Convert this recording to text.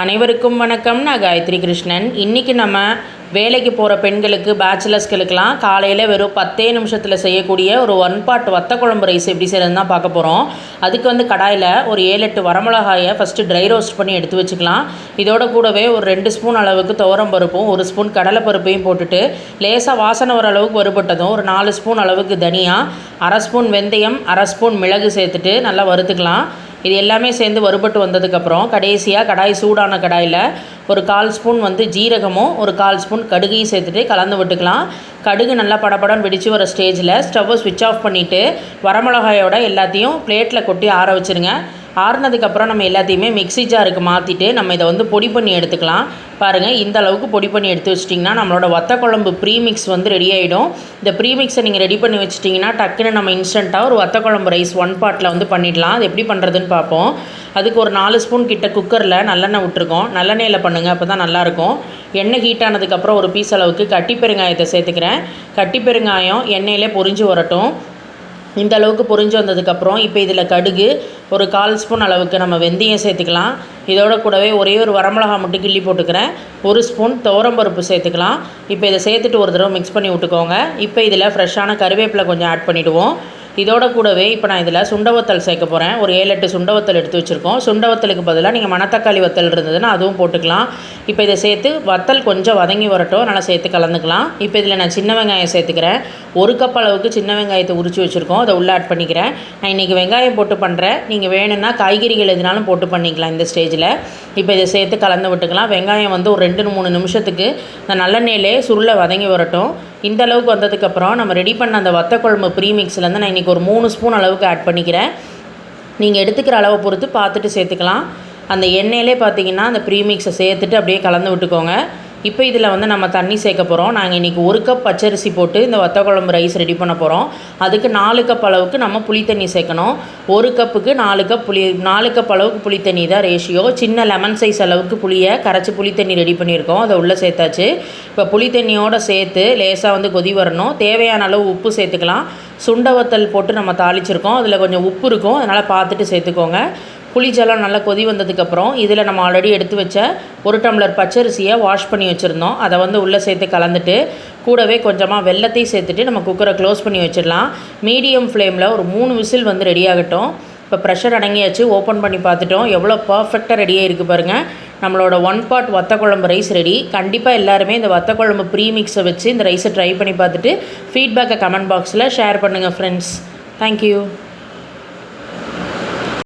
அனைவருக்கும் வணக்கம். நான் காயத்ரி கிருஷ்ணன். இன்றைக்கி நம்ம வேலைக்கு போகிற பெண்களுக்கு பேச்சுலர்ஸ்களுக்கெல்லாம் காலையில் வெறும் பத்தே நிமிஷத்தில் செய்யக்கூடிய ஒரு ஒன் பாட் வத்த குழம்பு ரைஸ் எப்படி செய்கிறதுன்னு தான் பார்க்க போகிறோம் அதுக்கு வந்து கடாயில் ஒரு ஏழு எட்டு வரமிளகாயை ஃபஸ்ட்டு ட்ரை ரோஸ்ட் பண்ணி எடுத்து வச்சுக்கலாம். இதோட கூடவே ஒரு ரெண்டு ஸ்பூன் அளவுக்கு துவரம் பருப்பும் ஒரு ஸ்பூன் கடலை பருப்பையும் போட்டுட்டு லேசாக வாசனை வர அளவுக்கு வறுபட்டதும் ஒரு நாலு ஸ்பூன் அளவுக்கு தனியா அரை ஸ்பூன் வெந்தயம் அரை ஸ்பூன் மிளகு சேர்த்துட்டு நல்லா வறுத்துக்கலாம். இது எல்லாமே சேர்ந்து வறுபட்டு வந்ததுக்கப்புறம் கடைசியாக கடாய் சூடான கடாயில் ஒரு கால் ஸ்பூன் வந்து ஜீரகமும் ஒரு கால் ஸ்பூன் கடுகையும் சேர்த்துட்டு கலந்து விட்டுக்கலாம். கடுகு நல்லா படப்படம் வெடித்து வர ஸ்டேஜில் ஸ்டவ்வை ஸ்விட்ச் ஆஃப் பண்ணிவிட்டு வரமிளகாயோட எல்லாத்தையும் பிளேட்டில் கொட்டி ஆற வச்சுருங்க. ஆறுனதுக்கப்புறம் நம்ம எல்லாத்தையுமே மிக்ஸி ஜாருக்கு மாற்றிட்டு நம்ம இதை வந்து பொடி பண்ணி எடுத்துக்கலாம். பாருங்கள் இந்த அளவுக்கு பொடி பண்ணி எடுத்து வச்சிட்டிங்கன்னா நம்மளோட வத்த குழம்பு ப்ரீமிக்ஸ் வந்து ரெடி ஆகிடும் இந்த ப்ரீமிக்ஸை நீங்கள் ரெடி பண்ணி வச்சிட்டிங்கன்னா டக்குன்னு நம்ம இன்ஸ்டண்ட்டாக ஒரு வத்த குழம்பு ரைஸ் ஒன் பாட்டில் வந்து பண்ணிடலாம். அது எப்படி பண்ணுறதுன்னு பார்ப்போம். அதுக்கு ஒரு நாலு ஸ்பூன் கிட்ட குக்கரில் நல்லெண்ணெய் விட்டுருக்கோம். நல்லெண்ணெயில் பண்ணுங்கள் அப்போ தான் நல்லாயிருக்கும். எண்ணெய் ஹீட் ஆனதுக்கப்புறம் ஒரு பீஸ் அளவுக்கு கட்டி பெருங்காயத்தை சேர்த்துக்கிறேன். கட்டி பெருங்காயம் எண்ணெயிலே பொரிஞ்சு வரட்டும். இந்த அளவுக்கு பொரிஞ்சு வந்ததுக்கப்புறம் இப்போ இதில் கடுகு ஒரு கால் ஸ்பூன் அளவுக்கு நம்ம வெந்தயம் சேர்த்துக்கலாம். இதோட கூடவே ஒரே ஒரு வரமிளகா மட்டும் கிள்ளி போட்டுக்கிறேன். ஒரு ஸ்பூன் துவரம்பருப்பு சேர்த்துக்கலாம். இப்போ இதை சேர்த்துட்டு ஒரு தடவை மிக்ஸ் பண்ணி விட்டுக்கோங்க. இப்போ இதில் ஃப்ரெஷ்ஷான கருவேப்பிலை கொஞ்சம் ஆட் பண்ணிவிடுவோம் இதோட கூடவே இப்போ நான் இதில் சுண்டவத்தல் சேர்க்க போகிறேன் ஒரு ஏழு எட்டு சுண்டவத்தல் எடுத்து வச்சுருக்கோம். சுண்டவத்தலுக்கு பதிலாக நீங்கள் மணத்தக்காளி வத்தல் இருந்ததுன்னா அதுவும் போட்டுக்கலாம். இப்போ இதை சேர்த்து வத்தல் கொஞ்சம் வதங்கி வரட்டும். நல்லா சேர்த்து கலந்துக்கலாம். இப்போ இதில் நான் சின்ன வெங்காயம் சேர்த்துக்கிறேன். ஒரு கப் அளவுக்கு சின்ன வெங்காயத்தை உரிச்சு வச்சுருக்கோம். அதை உள்ளே ஆட் பண்ணிக்கிறேன். நான் இன்றைக்கி வெங்காயம் போட்டு பண்ணுறேன் நீங்கள் வேணும்னா காய்கறிகள் எதுனாலும் போட்டு பண்ணிக்கலாம் இந்த ஸ்டேஜில் இப்போ இதை சேர்த்து கலந்து விட்டுக்கலாம். வெங்காயம் வந்து ஒரு ரெண்டு மூணு நிமிஷத்துக்கு இந்த நல்லெண்ணெயிலே சுருளை வதங்கி வரட்டும். இந்த அளவுக்கு வந்ததுக்கப்புறம் நம்ம ரெடி பண்ண அந்த வத்த குழம்பு ப்ரீமிக்ஸ்லேருந்து நான் இன்றைக்கி ஒரு மூணு ஸ்பூன் அளவுக்கு ஆட் பண்ணிக்கிறேன். நீங்கள் எடுத்துக்கிற அளவை பொறுத்து பார்த்துட்டு சேர்த்துக்கலாம். அந்த எண்ணெயிலே பார்த்தீங்கன்னா அந்த ப்ரீமிக்ஸை சேர்த்துட்டு அப்படியே கலந்து விட்டுக்கோங்க. இப்போ இதில் வந்து நம்ம தண்ணி சேர்க்க போகிறோம். நாங்கள் இன்றைக்கி ஒரு கப் பச்சரிசி போட்டு இந்த வத்த குழம்பு ரைஸ் ரெடி பண்ண போகிறோம். அதுக்கு நாலு கப் அளவுக்கு நம்ம புளி தண்ணி சேர்க்கணும். ஒரு கப்புக்கு நாலு கப் புளி நாலு கப் அளவுக்கு புளி தண்ணி தான் ரேஷியோ சின்ன லெமன் சைஸ் அளவுக்கு புளியை கரைச்சி புளி தண்ணி ரெடி பண்ணியிருக்கோம். அதை உள்ளே சேர்த்தாச்சு. இப்போ புளி தண்ணியோடு சேர்த்து லேசாக வந்து கொதி வரணும். தேவையான அளவு உப்பு சேர்த்துக்கலாம். சுண்ட வத்தல் போட்டு நம்ம தாளிச்சிருக்கோம். அதில் கொஞ்சம் உப்பு இருக்கும். அதனால் பார்த்துட்டு சேர்த்துக்கோங்க. புளிஜலம் நல்லா கொதி வந்ததுக்கப்புறம் இதில் நம்ம ஆல்ரெடி எடுத்து வச்ச ஒரு டம்ளர் பச்சரிசியை வாஷ் பண்ணி வச்சுருந்தோம். அதை வந்து உள்ளே சேர்த்து கலந்துட்டு கூடவே கொஞ்சமாக வெள்ளத்தையும் சேர்த்துட்டு நம்ம குக்கரை க்ளோஸ் பண்ணி வச்சிடலாம். மீடியம் ஃப்ளேமில் ஒரு மூணு விசில் வந்து ரெடி ஆகட்டும். இப்போ ப்ரெஷர் அடங்கியாச்சு ஓப்பன் பண்ணி பார்த்துட்டோம். எவ்வளோ பர்ஃபெக்டாக ரெடியாக இருக்குது பாருங்கள் நம்மளோட ஒன் பாட் வத்த குழம்பு ரைஸ் ரெடி கண்டிப்பாக எல்லாருமே இந்த வத்த குழம்பு ப்ரீமிக்ஸை வச்சு இந்த ரைஸை ட்ரை பண்ணி பார்த்துட்டு ஃபீட்பேக்கை கமெண்ட் பாக்ஸில் ஷேர் பண்ணுங்கள் ஃப்ரெண்ட்ஸ் தேங்க்யூ